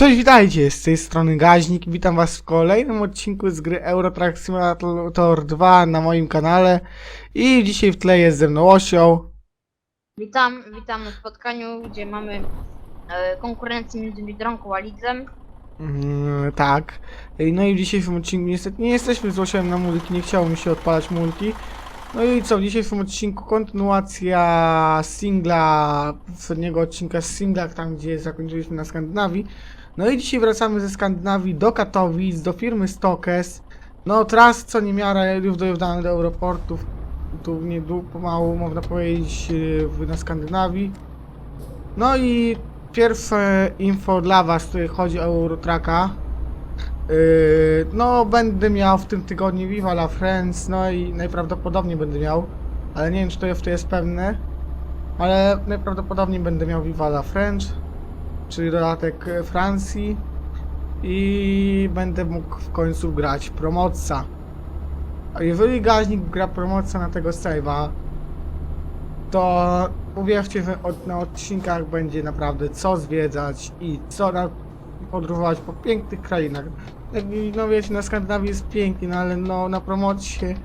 Cześć, witajcie, z tej strony Gaźnik, witam was w kolejnym odcinku z gry Euro Truck Simulator 2 na moim kanale. I dzisiaj w tle jest ze mną Osioł, Witam, witam na spotkaniu, gdzie mamy e, konkurencję między Biedronką a Lidzem. mm, tak, no i w dzisiejszym odcinku niestety nie jesteśmy z Osiem na multi, nie chciało mi się odpalać multi, no i co, w dzisiejszym odcinku kontynuacja singla, poprzedniego odcinka z singla, tam gdzie zakończyliśmy na Skandynawii, no i dzisiaj wracamy ze Skandynawii do Katowic, do firmy Stokes. No, tras co niemiara już dojeżdżamy do aeroportów. Tu niedługo, pomału, można powiedzieć, w- na Skandynawii. No i pierwsze info dla Was, które chodzi o Eurotraka. Yy, no, będę miał w tym tygodniu Viva la Friends, no i najprawdopodobniej będę miał, ale nie wiem, czy to jest pewne. Ale najprawdopodobniej będę miał Viva la French czyli dodatek e, Francji i będę mógł w końcu grać promocja. A jeżeli gaźnik gra promocja na tego save'a, to uwierzcie, że od, na odcinkach będzie naprawdę co zwiedzać i co na, podróżować po pięknych krainach. No wiecie, na Skandynawii jest pięknie, no ale no, na promocji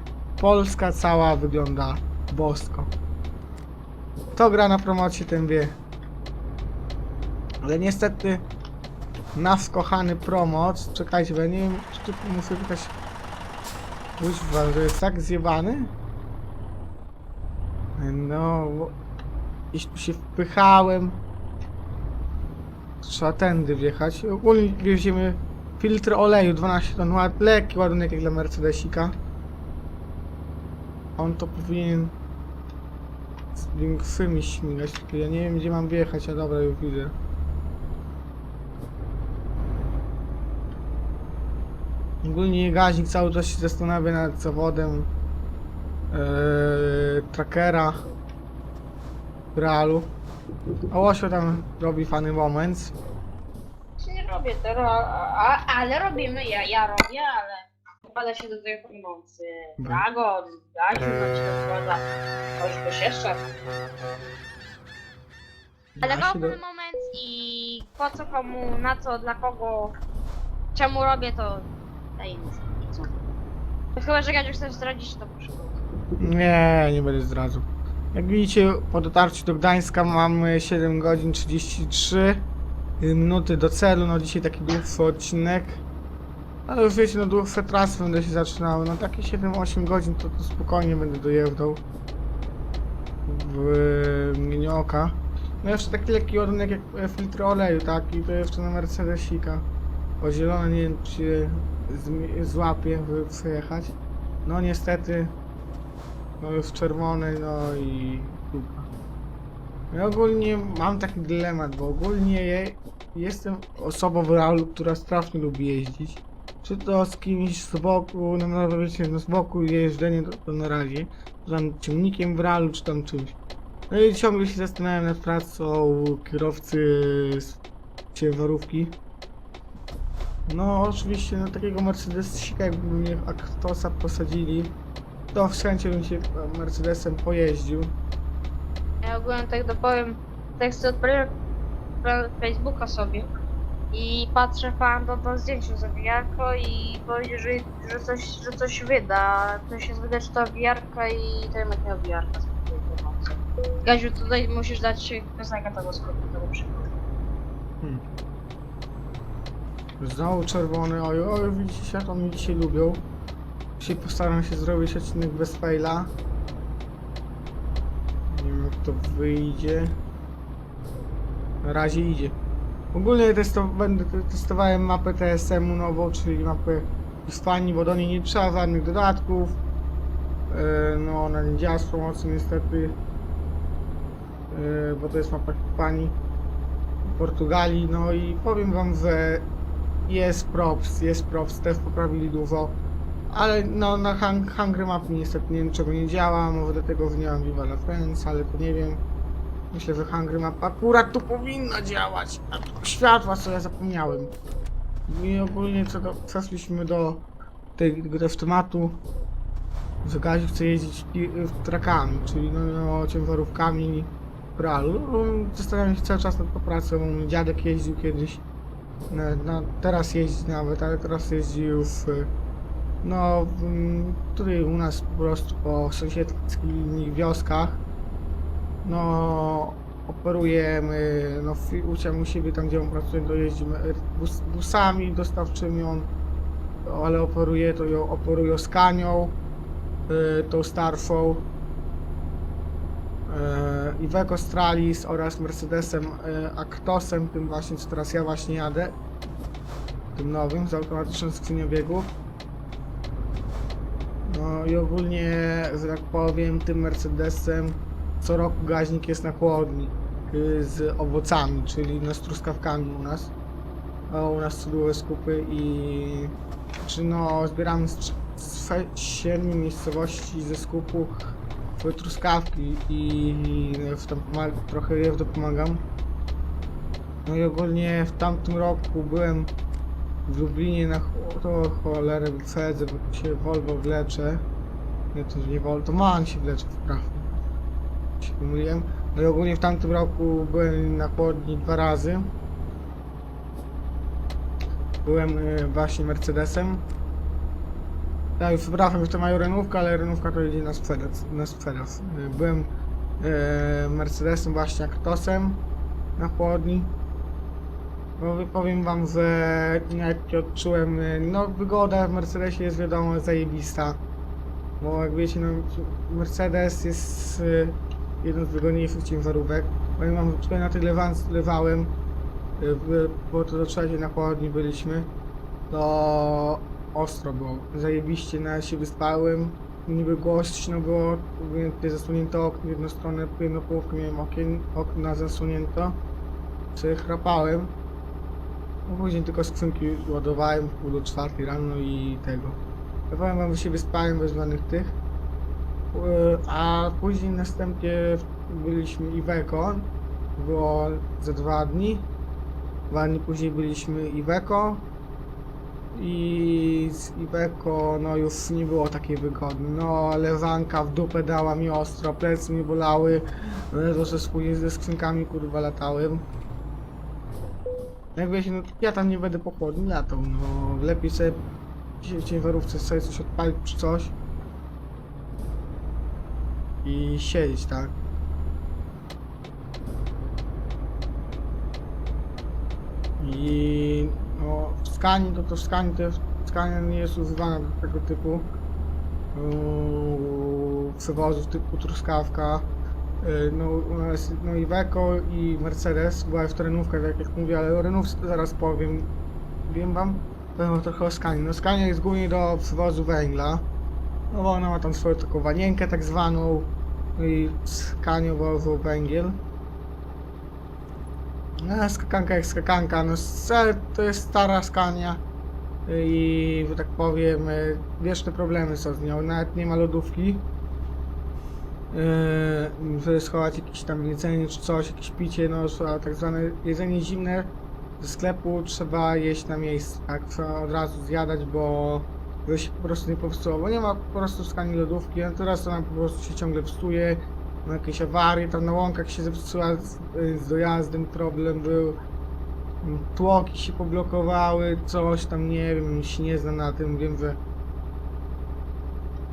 Polska cała wygląda bosko. Kto gra na promocji, ten wie. Ale niestety nasz kochany promoc, czekajcie, bo ja nie wiem, czy tu muszę jakaś... Kuźwa, że jest tak zjebany? No, bo gdzieś tu się wpychałem. Trzeba tędy wjechać. Ogólnie wieziemy filtr oleju 12 ton, lekki ładunek jak dla Mercedesika. On to powinien z większymi śmigać, ja nie wiem gdzie mam wjechać, a dobra już widzę. Ogólnie gaźnik cały czas się zastanawia nad zawodem yy, trackera w realu. A Łosio tam robi fany moment. Czy nie robię tego, a, a, ale robimy, ja, ja robię, ale układa się do tej pomocy. Mhm. Dragon, Gaziu, na się układa. Ktoś ktoś jeszcze. Ale się do- robię moment i po co komu, na co, dla kogo, czemu robię to co? To Chyba, że Gaziu chcesz zdradzić, to proszę. Nie, nie będę zdradzał. Jak widzicie, po dotarciu do Gdańska mamy 7 godzin 33 minuty do celu. No dzisiaj taki dłuższy odcinek. Ale już wiecie, no dłuższe trasy będą się zaczynały. No takie 7-8 godzin to, to spokojnie będę dojeżdżał w mgnieniu oka. No jeszcze taki lekki ładunek jak filtr oleju, tak? I to jeszcze na Mercedesika. O zielone nie wiem czy złapie, by przejechać. No niestety no już czerwony, no i dupa. Ja ogólnie mam taki dylemat, bo ogólnie je, jestem osobą w realu, która strasznie lubi jeździć. Czy to z kimś z boku, no, no z boku jeżdżenie to, to na razie. Czy tam ciągnikiem w realu, czy tam czymś. No i ciągle się zastanawiam nad pracą kierowcy ciężarówki. No oczywiście na takiego Mercedesika jakby mnie Actosa posadzili, to w chęcią bym się e, Mercedesem pojeździł. Ja ogólnie tak dopowiem, tak sobie odpaliłem Facebooka sobie i patrzę pan to, to zdjęcie zawijarko i powiedział, że, że, coś, że coś wyda. To się wyda, czy to wiarka i to jednak miał wiarka. Gaziu, tutaj musisz dać piosenkę tego skrótu, tego przykładu. Hmm. Znowu czerwony, oj, oj, widzicie, światło mi dzisiaj lubią. Dzisiaj postaram się zrobić odcinek bez faila. Nie wiem jak to wyjdzie. Na razie idzie. Ogólnie będę te- testowałem mapę TSM-u nową, czyli mapę Hiszpanii, bo do niej nie trzeba żadnych dodatków. E, no ona nie działa z pomocą niestety. E, bo to jest mapa Hiszpanii. Portugalii, no i powiem wam, że jest props, jest props, też poprawili dużo, ale no na hang Hungry Map niestety nie wiem nie działa, może dlatego mam Viva la Friends, ale to nie wiem. Myślę, że Hungry Map akurat tu powinna działać, a światła co ja zapomniałem. I ogólnie co do, przeszliśmy do tego tematu, że Gazi chce jeździć pi- trakami, czyli no, no ciężarówkami w realu. No, Zastanawiam się cały czas nad pracą, dziadek jeździł kiedyś No, no, teraz jeździ nawet, ale teraz jeździł w, no, w, mm, tutaj u nas po prostu po sąsiedzkich wioskach. No, operujemy, no, w, u siebie- tam, gdzie on pracuje, to jeździmy e, bus, busami dostawczymi, on, ale operuje, to ją operuje Scanią, y, tą starszą. E, Iveco Stralis oraz Mercedesem e, Actosem, tym właśnie co teraz ja właśnie jadę. Tym nowym, z automatyczną skrzynią biegów. No i ogólnie, że tak powiem, tym Mercedesem co roku gaźnik jest na chłodni y, z owocami, czyli no z truskawkami u nas. O, u nas cudowne skupy i czy no zbieramy z, z siedmiu miejscowości ze skupu truskawki i w pomag- trochę je w pomagam. No i ogólnie w tamtym roku byłem w Lublinie na to cholerę wyprzedzę, bo się Volvo wlecze. Nie, to nie Volvo, to man się wlecze w prawo. Się pomyliłem. No i ogólnie w tamtym roku byłem na chłodni dwa razy. Byłem y, właśnie Mercedesem. Ja już przepraszam, że to mają renówkę, ale renówka to idzie na sprzedaż. Na sprzedaż. Y, Byłem e, Mercedesem właśnie Actosem na chłodni. No powiem wam, że jak odczułem, y, no wygoda w Mercedesie jest wiadomo zajebista. Bo jak wiecie, no Mercedes jest y, jedną z wygodniejszych ciężarówek. Powiem wam, tutaj na tyle lewa- lewałem, w- bo to do trzeciej na chłodni byliśmy, to ostro było. Zajebiście na się wyspałem. Niby głośno było, zasłonięte okno, jedną stronę, jedną połówkę miałem okien, okna zasłonięto. Sobie chrapałem. No później tylko skrzynki ładowałem w pół do czwartej rano i tego. Ja powiem wam, że się wyspałem bez żadnych tych. Yy, A później następnie byliśmy Iveco. Było za dwa dni. Dwa dni później byliśmy Iveco. I z Iveco no już nie było takiej wygody. No lewanka w dupę dała mi ostro, plecy mi bolały. Ledwo ze spóźnień ze skrzynkami kurwa latałem. Jak wiecie, no ja tam nie będę po chłodni latał, no lepiej sobie w ciężarówce sobie coś odpalić czy coś. I siedzieć, tak? I no, w skani to to w to jest, skania nie jest używana do tego typu yy, przewozów typu truskawka. Yy, No, no i Iveco i Mercedes, była to renówka, tak jak mówię, ale o renówce zaraz powiem. Wiem wam, powiem trochę o skani. No skania jest głównie do przewozu węgla. No bo ona ma tam swoją taką wanienkę tak zwaną no i skanią wożą węgiel. No, skakanka jak skakanka, no to jest stara skania i, że tak powiem, y, wieczne problemy są z nią, nawet nie ma lodówki. Yy, żeby schować jakieś tam jedzenie czy coś, jakieś picie, no a tak zwane jedzenie zimne ze sklepu trzeba jeść na miejscu, tak, trzeba od razu zjadać, bo się po prostu nie popsuło, bo nie ma po prostu w lodówki, a teraz ona po prostu się ciągle psuje, jakieś awarie, tam na łąkach się zepsuła z, z dojazdem, problem był, tłoki się poblokowały, coś tam, nie wiem, się nie znam na tym, wiem, że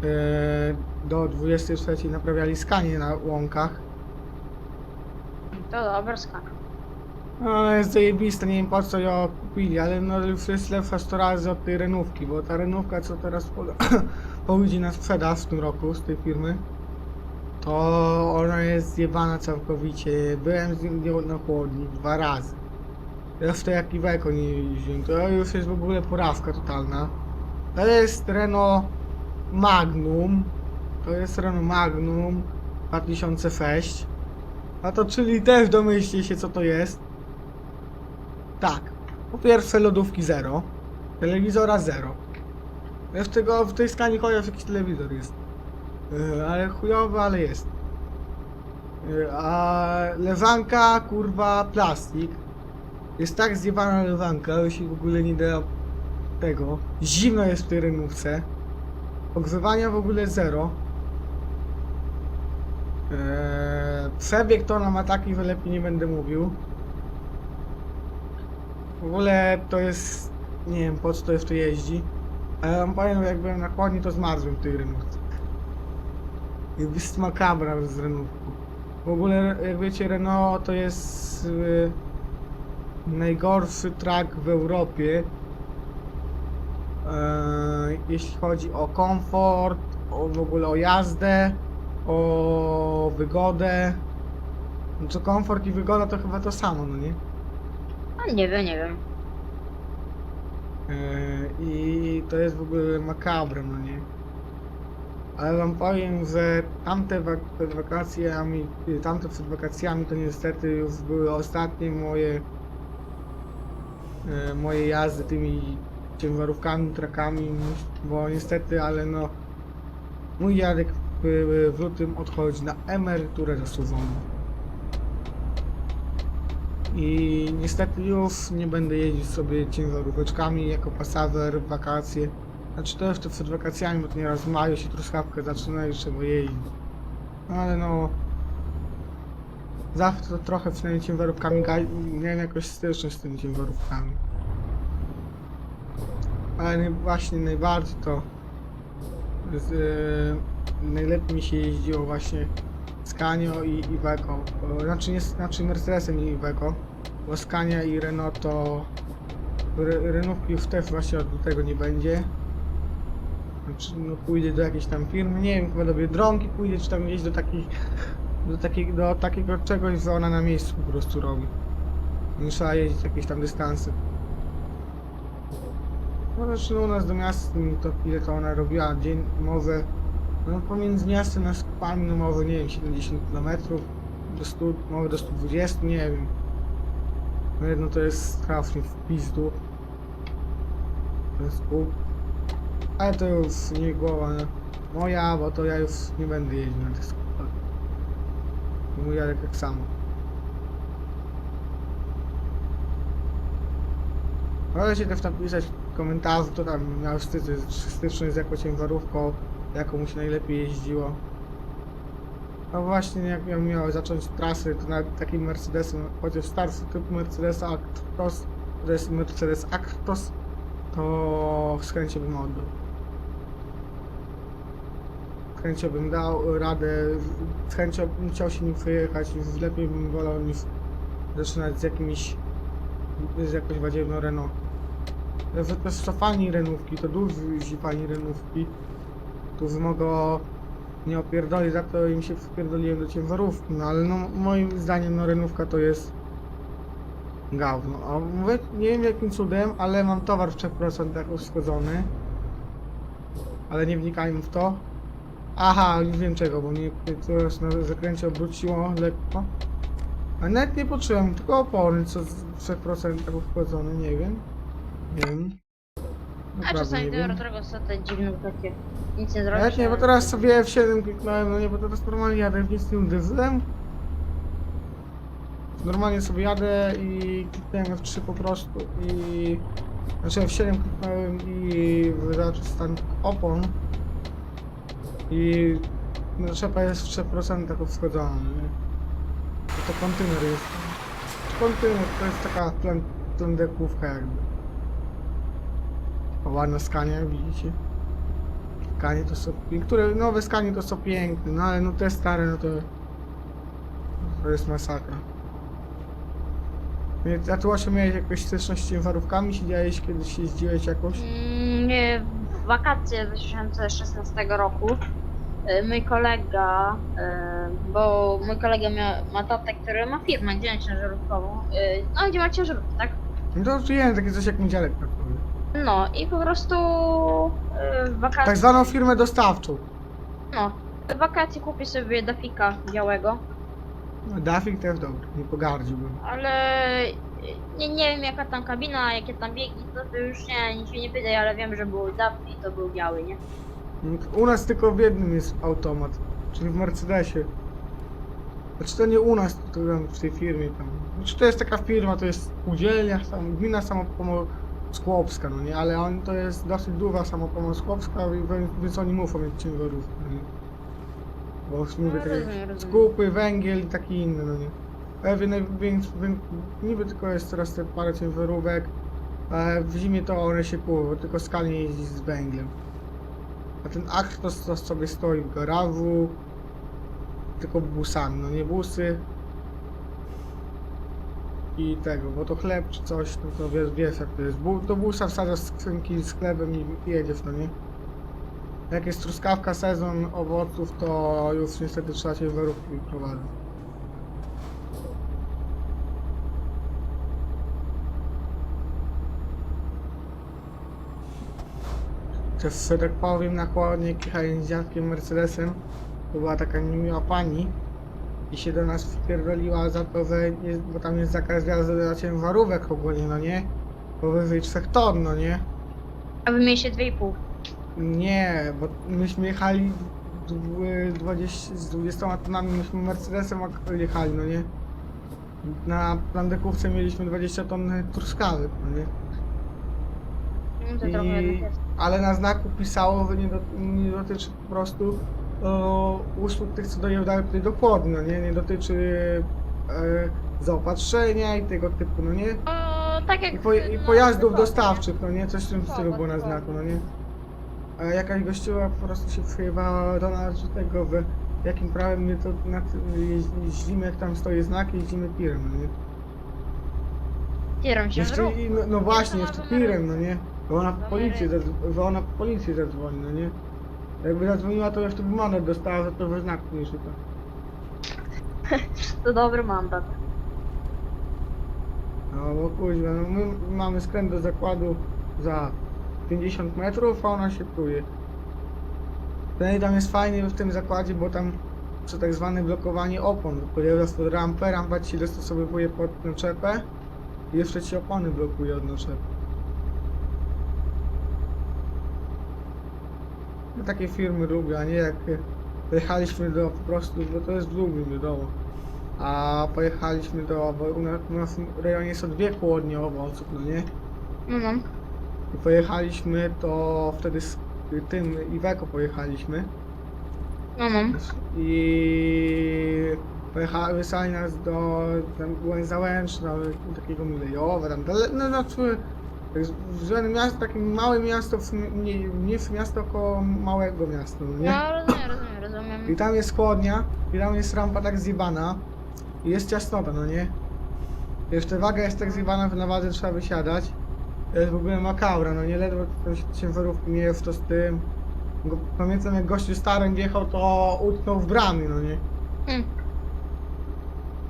e, do 23 naprawiali skanie na łąkach, To dobra, skak. no jest zajebiste, nie wiem po co ją kupili, ale no już jest lepsza 100 razy od tej renówki, bo ta renówka co teraz po- pójdzie na sprzedaż w tym roku z tej firmy, to ona jest zjebana całkowicie. Byłem z nią na chłodni dwa razy. W to jak Iveco nie jeździłem, to już jest w ogóle porawka totalna. To jest Renault Magnum, to jest Renault Magnum 2006. A to czyli też domyślcie się co to jest. Tak. Po pierwsze lodówki 0. Telewizora 0. Ja w, tego, w tej skali chociaż jakiś telewizor jest. Yy, ale chujowy, ale jest. Yy, a lewanka, kurwa, plastik. Jest tak zjebana lewanka, że się w ogóle nie da tego. Zimno jest w tej renówce. Ogrzewania w ogóle zero. Eee, przebieg to ona ma taki, że lepiej nie będę mówił. W ogóle to jest, nie wiem po co to jeszcze jeździ, ale wam powiem, jak byłem na chłodni, to zmarzłem w tej Jest makabra z renówką. W ogóle, jak wiecie, Renault to jest y, najgorszy track w Europie. E, jeśli chodzi o komfort, o w ogóle o jazdę, o wygodę. No co komfort i wygoda to chyba to samo, no nie? A nie wiem, nie wiem. E, I to jest w ogóle makabra, no nie? Ale wam powiem, że tamte przed wakacjami, y, tamte przed wakacjami to niestety już były ostatnie moje e, moje jazdy tymi ciężarówkami, trakami, bo niestety, ale no mój dziadek w, w lutym odchodzi na emeryturę zasuwaną. I niestety już nie będę jeździć sobie ciężaróweczkami jako pasażer w wakacje. Znaczy to jeszcze przed wakacjami, bo to nieraz w maju się truskawkę zaczyna i trzeba jeździć. No ale no... Zawsze to trochę przynajmniej ciężarówkami miałem jakoś styczność z tymi ciężarówkami. Ale nie, właśnie najbardziej to... Z, e, najlepiej mi się jeździło właśnie Scania i Iveco. O, Znaczy, nie, znaczy Mercedesem i Iveco. Bo Scania i Renault to... Re, Renówki już też właśnie od tego nie będzie. Znaczy, no pójdzie do jakiejś tam firmy, nie wiem, chyba do Biedronki pójdzie, czy tam gdzieś do takich... Do, takiej, do takiego czegoś, że ona na miejscu po prostu robi. Trzeba jeździć jakieś tam dystanse. No no u nas do miasta, to ile to ona robiła, dzień, może... No pomiędzy miastem a sklepami, no może nie wiem, 70 km do 100, może do 120, nie wiem. No jedno to jest trafnie w pizdu. To jest pół. Ale to już nie głowa moja, bo to ja już nie będę jeździł na tych sklepach. I Mój Jarek tak samo. Możecie też napisać w komentarzu, to tam miał styczy- styczność z jaką ciężarówką, jaką mu się najlepiej jeździło. No właśnie, jak ja miał zacząć trasy, to nawet takim Mercedesem, chociaż starszy typ Mercedesa Actros, to jest Mercedes Actros, to z chęcią bym oddał. Chęcią bym dał radę, z chęcią bym chciał się nim już lepiej bym wolał niż zaczynać z jakimiś, z jakąś badziewną Renault. Też są fani renówki, to duzi fani renówki, którzy mogą nie opierdolić za to im się wpierdoliłem do ciężarówki, no ale no moim zdaniem no renówka to jest gówno. A mówię, nie wiem jakim cudem, ale mam towar w 3% uszkodzony. Ale nie wnikajmy w to. Aha, już wiem czego, bo mnie coś na zakręcie obróciło lekko. A nawet nie poczułem, tylko opony, co z 3% uszkodzone, nie wiem. Nie wiem. A Naprawdę czasami nie te wiem. Rotrogo są te dziwne takie. Nic nie zrobisz. nie, bo teraz sobie F7 kliknąłem, no nie, bo teraz normalnie jadę, nic nie uderzyłem. Normalnie sobie jadę i kliknąłem F3 po prostu i... Znaczy F7 kliknąłem i wyraczy stan opon. I... No trzepa jest w 3% tak wschodzona, nie? To, to kontener jest. Kontener to jest taka plan, plandekówka jakby. O, ładna skania, widzicie? Skanie to są. Niektóre nowe skanie to są piękne, no ale no te stare no to. To jest masakra. A tu Asiu miałeś jakąś styczność z ciężarówkami? Siedziałeś kiedyś, jeździłeś jakoś? Mm, Nie, w wakacje 2016 roku mój kolega, y, bo mój kolega ma, ma tatę, który ma firmę gdzie ciężarówkową, y, no gdzie ma ciężarówkę, tak? No to wiem, takie coś jak tak powie. No i po prostu y, w wakacje, Tak zwaną firmę dostawczą. no, w wakacje kupię sobie dafika białego, No, Dafik też dobry, nie pogardziłbym. ale y, nie, nie wiem jaka tam kabina, jakie tam biegi, to, to już nie, nic się nie pytaj, ale wiem, że był daf i to był biały, nie? U nas tylko w jednym jest automat, czyli w Mercedesie. Znaczy to nie u nas, to tam w tej firmie tam. Znaczy to jest taka firma, to jest spółdzielnia, tam, gmina samopomoc Skłopska, no nie, ale on to jest dosyć duża samopomoc Skłopska, i więc- więc oni muszą mieć ciężarówkę, nie? Bo już mówię, No, rozumiem, rozumiem. skupy, węgiel i taki inny, no nie. Ewie największy, niby tylko jest teraz te parę ciężarówek, ale w zimie to one się pływają, tylko skalnie jeździ z węglem. A ten Actros to sobie stoi w garażu, tylko busami, no nie busy. I tego, bo to chleb czy coś, no to wiesz, wiesz jak to jest. Bu, do busa wsadzasz skrzynki z chlebem i jedziesz, no nie? Jak jest truskawka, sezon owoców, to już niestety trzeba się wyrówki prowadzić. Też, że tak powiem, na chłodnik jechałem z dziadkiem Mercedesem. To była taka niemiła pani i się do nas wpierdoliła za to, że jest, bo tam jest zakaz wjazdu dla ciężarówek ogólnie, no nie? Powyżej 3 ton, no nie? A wy mieliście 2,5. Nie, bo myśmy jechali dwu- 20, z 20 tonami, myśmy Mercedesem ak- jechali, no nie? Na plandekówce mieliśmy 20 ton truskawek, no nie? No to I- trochę jednak jest. Ale na znaku pisało, że nie, do, nie dotyczy po prostu o, usług tych, co dojeżdżają tutaj do Kłodni, no nie? Nie dotyczy e, zaopatrzenia i tego typu, no nie? O, tak jak I, po, i no, pojazdów dostawczych, no nie? Coś w tym stylu było na Dokładnie. znaku, no nie? A jakaś gościowa po prostu się przyjęła do nas że tego, że jakim prawem my to jeździmy, jak tam stoi znak, jeździmy tirem, no nie? Kieram się Jeszcze, w i, no, no właśnie, jeszcze tirem, no nie? Bo ona po policji, zadzw- ona po policji zadzwoni, no nie? Jakby zadzwoniła, to jeszcze by mandat dostała, że to we znaku nie szuka. To dobry mandat. No bo kuźwa, no my mamy skręt do zakładu za 50 metrów, a ona się pluje. No i tam jest fajnie w tym zakładzie, bo tam przy tak zwane blokowanie opon, pojeżdżasz pod rampę, rampa ci się dostosowuje pod naczepę i jeszcze ci opony blokuje od naczepy. Takie firmy lubię, a nie jak pojechaliśmy do po prostu, bo to jest w Lublinie wiadomo. A pojechaliśmy do, bo u nas, u nas w rejonie są dwie chłodnie owoców, no nie? No no. I pojechaliśmy to wtedy z tym Iweko pojechaliśmy No no. i pojechali, wysłali nas do tam byłem Załęczna, takiego Milejowa, tam dale, no znaczy zwane miasto, takie małe miasto, w sumie, nie, miasto, koło małego miasta, no nie? No rozumiem, rozumiem, rozumiem. I tam jest chłodnia, i tam jest rampa tak zjebana i jest ciasnota, no nie? Jeszcze waga jest tak zjebana, że na wadze trzeba wysiadać. To jest w ogóle makabra, no nie ledwo tam się ciężarówki nie jest to z tym. Go, pamiętam jak gościu starym wjechał, to utknął w bramie, no nie? Hmm.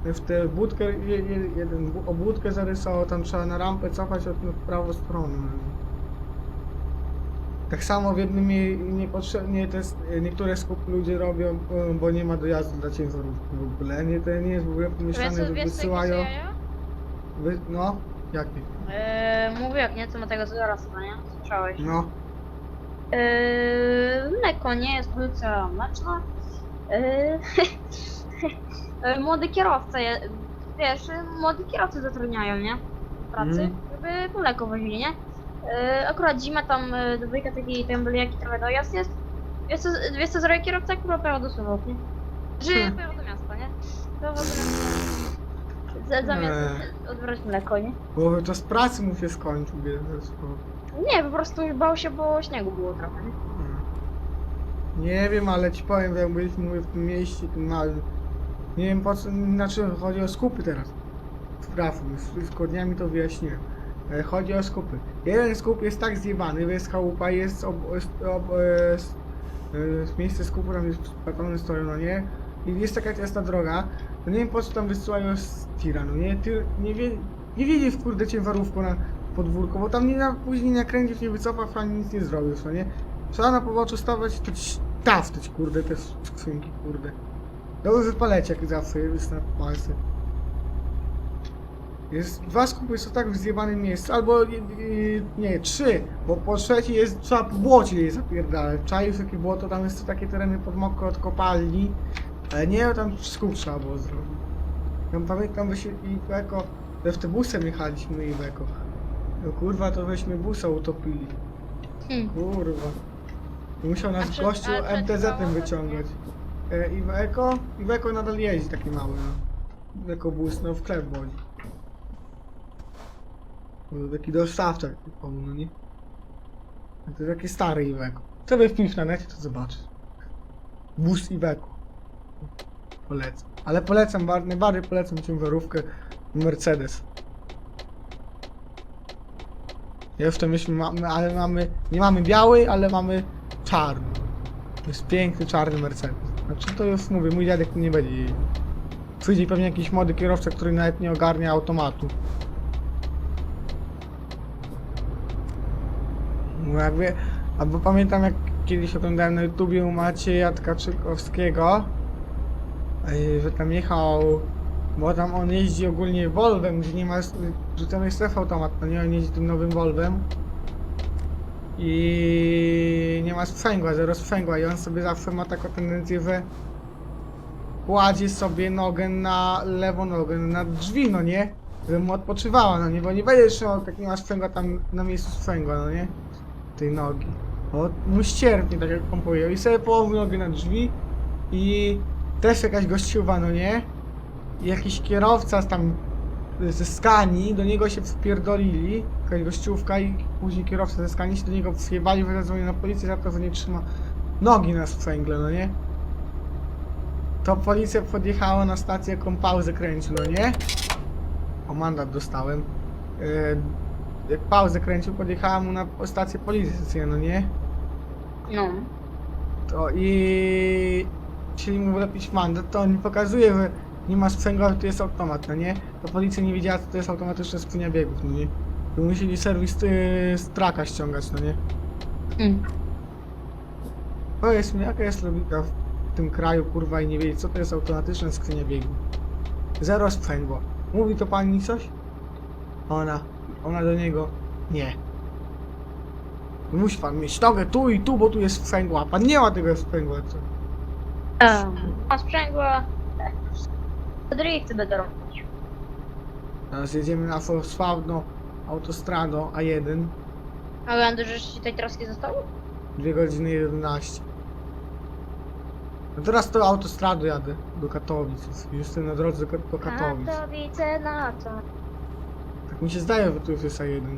W tę budkę, je, je, jeden obłódkę zarysował, tam trzeba na rampę cofać od na prawą stronę. Tak samo w jednym niepotrzebnie te, s- niektóre skupy ludzie robią, e, bo nie ma dojazdu dla ciężarówki w ogóle. Nie, to nie jest w ogóle pomyślane, że wiesz, wysyłają. jaja? Wy, no, jakie? Eee, mówię jak nie, co ma tego zaraz, nie? Słyszałeś. No, Eee, mleko, nie jest produkcja mleczna. Eee, e, młody kierowca, je, wiesz, młody kierowcy zatrudniają, nie? W pracy, Mhm. żeby mleko wozili, nie? Eee, akurat zima tam, e, do dwójka taki tam byli jaki trochę dojazd jest. Wiesz co, wiesz co zrobił kierowca, który pojechał do Słowok, nie? Że Hmm. do miasta, nie? To w ogóle... za- Zamiast odbrać mleko, nie? bo czas pracy mu się skończył, wiesz. Nie, po prostu bał się, bo śniegu było trochę, nie? Nie wiem, ale ci powiem, jak byliśmy w tym mieście, tym małym. Nie wiem po co, znaczy chodzi o skupy teraz. Spraw, z, z kodniami to wyjaśniłem. E, Chodzi o skupy. Jeden skup jest tak zjebany, jest chałupa, jest ob, ob, e, e, miejsce skupu, tam jest betony stoją, no nie? I jest taka ciasna droga, to nie wiem po co tam wysyłają z tira, no nie? Ty nie wie, nie wiedzieć kurde ciężarówką na podwórko, bo tam nie na, później nie nakręcisz, nie wycofasz, ani nic nie zrobisz, no nie? Trzeba na poboczu stawać, to ci taftyć, kurde, te skrzynki, kurde. Dobry wypalecie, jak zawsze, jest na palce. Jest, dwa skupy są tak w zjebanym miejscu, albo y, y, nie, trzy, bo po trzeci jest, trzeba po błocie je zapierdalać. Czaisz jakie błoto, tam jest takie tereny pod mokro od kopalni, ale nie, tam skup trzeba było zrobić. Tam pamiętam, że się i Beko, że w te busem jechaliśmy i Beko. No kurwa, to weźmy busa utopili. Hmm. Kurwa. Musiał A nas gościu MTZ-em to. E, Iweko? Iweko nadal jeździ taki mały, no. ekobus no w chleb. To taki dostawca no nie? To taki stary Iveco. Sobie wpisz na necie, to zobaczysz. Bus Iveco. Polecam. Ale polecam, bar- najbardziej polecam ciężarówkę Mercedes. Jeszcze myśmy mamy, ale mamy, nie mamy biały, ale mamy czarny. To jest piękny czarny Mercedes. Znaczy to już mówię, mój dziadek nie będzie. Przyjdzie pewnie jakiś młody kierowca, który nawet nie ogarnia automatu. No jakby, albo pamiętam jak kiedyś oglądałem na YouTubie u Macieja Tkaczykowskiego, yy, że tam jechał, bo tam on jeździ ogólnie Volvem, gdzie nie ma, że tam jest stref automat, no nie, on jeździ tym nowym Volvem i nie ma sprzęgła, zero sprzęgła i on sobie zawsze ma taką tendencję, że kładzie sobie nogę na lewą nogę na drzwi, no nie? Żeby mu odpoczywała, no nie? Bo nie będzie trzymał, jak nie ma sprzęgła tam na miejscu sprzęgła, no nie? Tej nogi. Bo mu ścierpnie, tak jak pompuje. I sobie położył nogę na drzwi i też jakaś gościuwa, no nie? I jakiś kierowca z tam ze Skanii, do niego się wpierdolili, jakaś gościówka i później kierowca ze Skanii się do niego wjebali, wyradzili na policję za to, że nie trzyma nogi na sprzęgle, no nie? To policja podjechała na stację, jaką pauzę kręcił, no nie? O mandat dostałem. Yy, jak pauzę kręcił, podjechała mu na stację policji, no nie? No. To i chcieli mu wlepić mandat, to on mi pokazuje, że nie ma sprzęgła, to jest automat, no nie? To policja nie wiedziała, co to jest automatyczna skrzynia biegów, no nie? I musieli serwis yy, z traka ściągać, no nie? Mm. Powiedz mi, jaka jest logika w tym kraju, kurwa, i nie wiedzieć, co to jest automatyczna skrzynia biegów? Zero sprzęgła. Mówi to pani coś? Ona, ona do niego, nie. Musi pan mieć nogę tu i tu, bo tu jest sprzęgła, a pan nie ma tego sprzęgła, co? A sprzęgła... Drifty będę robić. Teraz jedziemy na Volkswagen autostradą A1, A będę, że ci tej traski zostało? 2 godziny 11. No teraz to autostradą jadę do Katowic, już jestem na drodze do do Katowic. Katowice na to. Tak mi się zdaje, że tu już jest A1.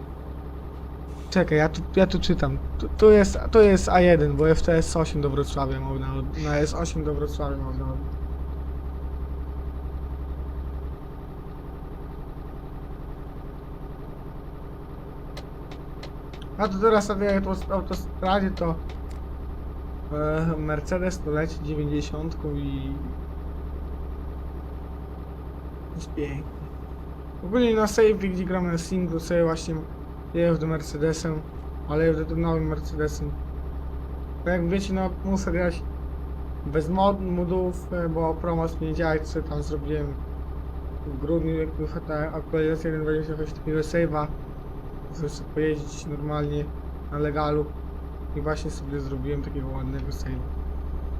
Czekaj, ja tu, ja tu czytam. Tu, tu, jest, to jest A1, bo FTS 8 do Wrocławia można, od- na S8 do Wrocławia można. od- A to teraz sobie w autostradzie to e, Mercedes to leci 90 i jest pięknie. Ogólnie na save, gdzie gram na singlu, sobie właśnie jeżdżę Mercedesem, ale jeżdżę tym nowym Mercedesem. Bo jak wiecie, no muszę grać bez mod, modów, bo promos nie działa, co tam zrobiłem w grudniu, jak wyszła ta aktualizacja 1.26 takiego save'a, sobie pojeździć normalnie na legalu i właśnie sobie zrobiłem takiego ładnego save'a.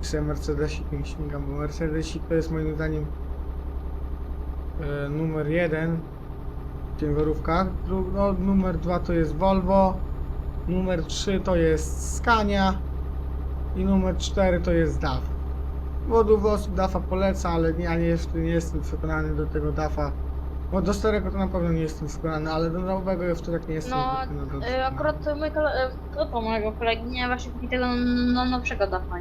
Sobie Mercedesikiem śmigam, bo Mercedesik to jest moim zdaniem e, numer jeden w ciężarówkach. No, numer dwa to jest Volvo. Numer 3 to jest Scania. I numer 4 to jest DAF. Bo osób DAFa poleca, ale ja nie, jeszcze nie jestem przekonany do tego DAFa. Bo do starego to na pewno nie jestem przekonany, ale do nowego jeszcze tak nie jestem No, przekonany. y, akurat mój kole... y, grupa mojego kolegi nie właśnie kupi tego no, nowszego dafa.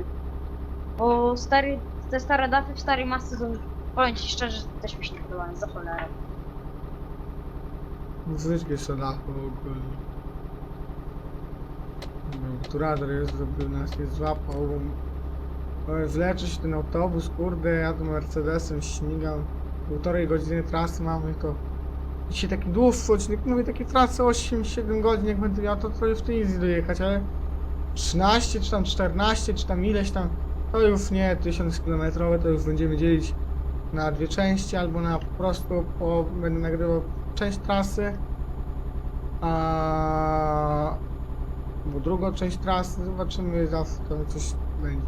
Bo stary, te stare dafy w starej masce są, powiem ci szczerze, też mi się nie podobają, za cholerę. Brzydkie są DAFy w ogóle. No, tu radar jest, żeby nas nie złapał. Wleczy się ten autobus, kurde, ja tu Mercedesem śmigam. Półtorej godziny trasy mamy, to dzisiaj taki dłuższy odcinek, mówię takie trasy 8-7 godzin, jak będę miał, to to już tej easy dojechać, ale 13 czy tam 14, czy tam ileś tam, to już nie 1000 km, to już będziemy dzielić na dwie części, albo na po prostu po, będę nagrywał część trasy, a bo drugą część trasy zobaczymy zawsze tam coś będzie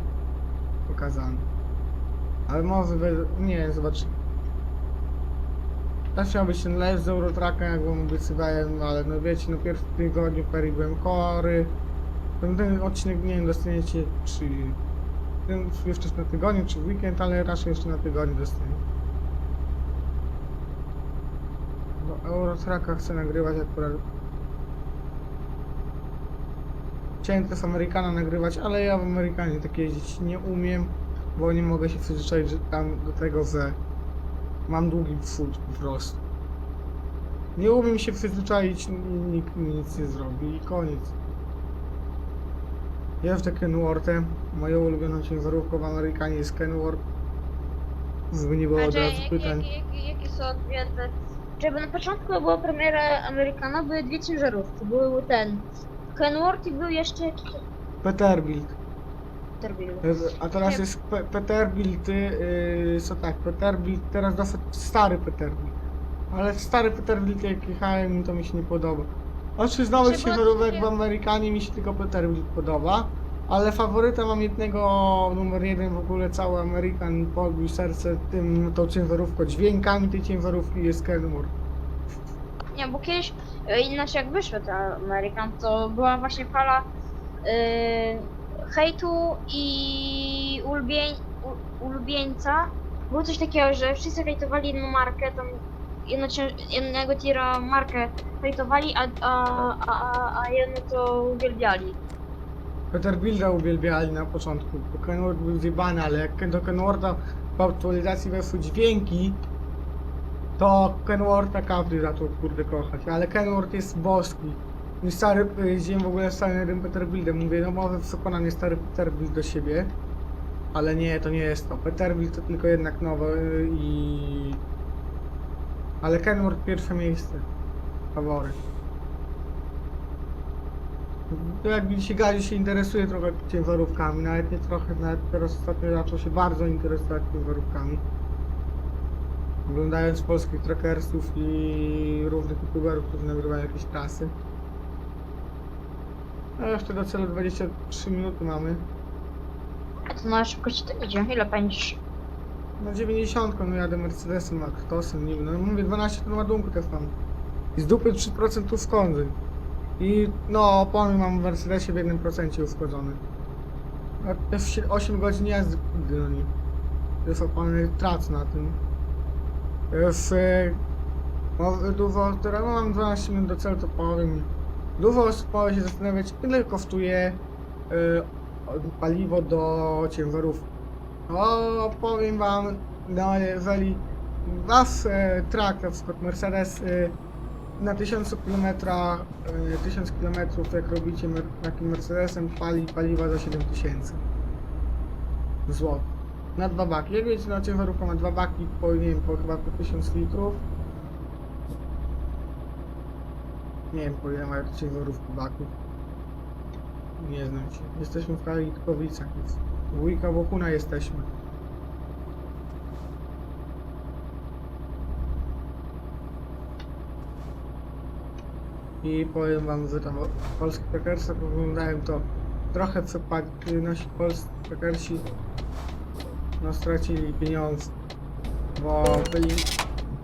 pokazane. Ale może nie zobaczymy. Też miał być ten live z Eurotracka, jak wam obiecywałem, ale no wiecie, no pierwszy tygodniu ferii byłem chory. Ten, ten odcinek nie wiem, dostaniecie czy ten jeszcze na tygodniu, czy w weekend, ale raczej jeszcze na tygodniu dostaniecie. Eurotraka chcę nagrywać akurat. Chciałem też Amerykana nagrywać, ale ja w Amerykanie tak jeździć nie umiem, bo nie mogę się przyzwyczaić do tego, że mam długi przód po prostu. Nie umiem się przyzwyczaić, n- nikt mi nic nie zrobi i koniec. Jeżdżę Kenworthem, moją ulubioną ciężarówką w Amerykanie jest Kenworth. Żeby nie było od razu pytań. jakie, jakie, jakie są odwiedzę? Żeby na początku była premiera Amerykana, były dwie ciężarówki. Był ten Kenworth i był jeszcze Peterbilt. Peterbilt. A teraz jest Pe Peterbilt, yy, co tak, Peterbilt, teraz dosyć stary Peterbilt. Ale stary Peterbilt jak jechałem to mi się nie podoba. Oczy z nowych Trzeba ciężarówek sobie- w Amerykanie mi się tylko Peterbilt podoba. Ale faworyta mam jednego, numer jeden w ogóle cały Amerykan podbił serce tym, tą ciężarówką, dźwiękami tej ciężarówki jest Kenworth. Nie, bo kiedyś, e, inaczej jak wyszedł ten Amerykan, to była właśnie fala yy, hejtu i ulubień, u, ulubieńca. Było coś takiego, że wszyscy hejtowali jedną markę, tam jedno, jednego tira markę hejtowali, a, a, a, a, jedno to uwielbiali. Peterbilda uwielbiali na początku, bo Kenworth był zjebany, ale jak do Kenwortha w aktualizacji weszły dźwięki, to Kenwortha każdy zaczął kurde kochać, ale Kenworth jest boski. I stary, jeździłem w ogóle starym Peterbildem, mówię, no może przekona mnie stary Peterbild do siebie, ale nie, to nie jest to. Peterbild to tylko jednak nowe y, i... Ale Kenworth pierwsze miejsce. Faworyt. To jak widzicie, Gazi się interesuje trochę ciężarówkami, nawet nie trochę, nawet teraz ostatnio zaczął się bardzo interesować ciężarówkami. Oglądając polskich trackersów i różnych youtuberów, którzy nagrywają jakieś trasy. A jeszcze do celu 23 minuty mamy. A to na szybkości to idzie. Ile pędzisz? Na 90 no jadę Mercedesem, Actosem, nie wiem, no mówię 12 ton ładunku też mam. I z dupy 3% uszkodzeń. I no opony mam w Mercedesie w 1% uszkodzony. A też się- 8 godzin jazdy kurde, no nie. To jest opony tracę na tym. W, e, no, dużo, teraz no, mam 12 minut do celu, to powiem. Dużo może się zastanawiać, ile kosztuje e, paliwo do ciężarówki. O, powiem wam, no jeżeli wasz e, track, na przykład Mercedes e, na 1000 km, e, 1000 km jak robicie mer- takim Mercedesem pali paliwa za 7000 zł. Na dwa baki. Jak wiecie, na ciężarówka ma dwa baki po, nie wiem, po chyba po 1000 litrów. Nie wiem, po ile mają te ciężarówki baków. Nie znam się. Jesteśmy w Kalitkowicach, więc Wujka Wokuna jesteśmy. I powiem wam, że tam polski trackersach oglądałem to trochę przepadli, nasi polscy trackersi no stracili pieniądze, bo byli,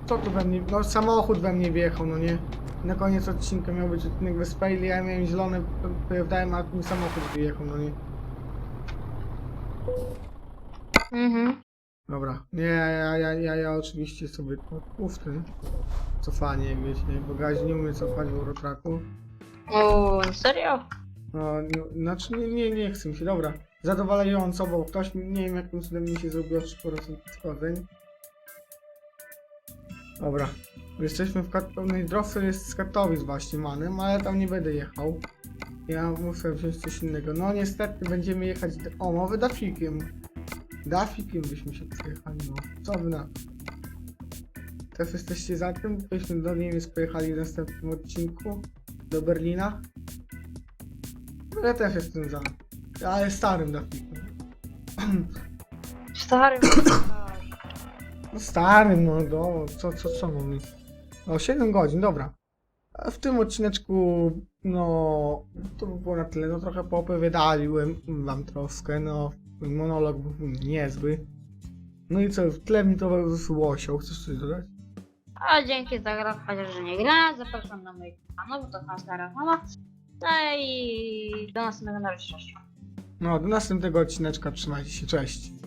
co tu we mnie, no samochód we mnie wjechał, no nie, na koniec odcinka miał być odcinek bez faili, ja miałem zielone, pojawiałem, a mi samochód wyjechał, no nie. Mhm. Dobra, nie, ja, ja, ja, ja, ja oczywiście sobie to ufny. Cofanie, wiecie, bo gazi nie umie cofać w Eurotracku. O, serio? No, no, znaczy nie, nie, nie chcę mi się, dobra. Zadowalająco, bo ktoś, nie wiem jakim cudem mi się zrobiło 3% schodzeń. Dobra, jesteśmy w Kat- pełnej drodze jest z Katowic właśnie manem, ale tam nie będę jechał. Ja muszę wziąć coś innego. No niestety będziemy jechać, d- o, mowy Dafikiem. Dafikiem byśmy się przejechali, no. Co wy na? Też jesteście za tym, byśmy do Niemiec pojechali w następnym odcinku? Do Berlina? No Ja też jestem za. Ale starym Dafikiem. Stary. No starym, no do, co, co, co mam? O 7 godzin, dobra. A w tym odcineczku, no, to by było na tyle, no trochę poopowiadaliłem wam troszkę, no, monolog był niezły. No i co, w tle mi to wyszło osioł, chcesz coś dodać? A dzięki za grę, chociaż że nie gra, zapraszam na mój kanał, bo to tam stara mama. No i do następnego na cześć. No, do następnego odcineczka, trzymajcie się, cześć.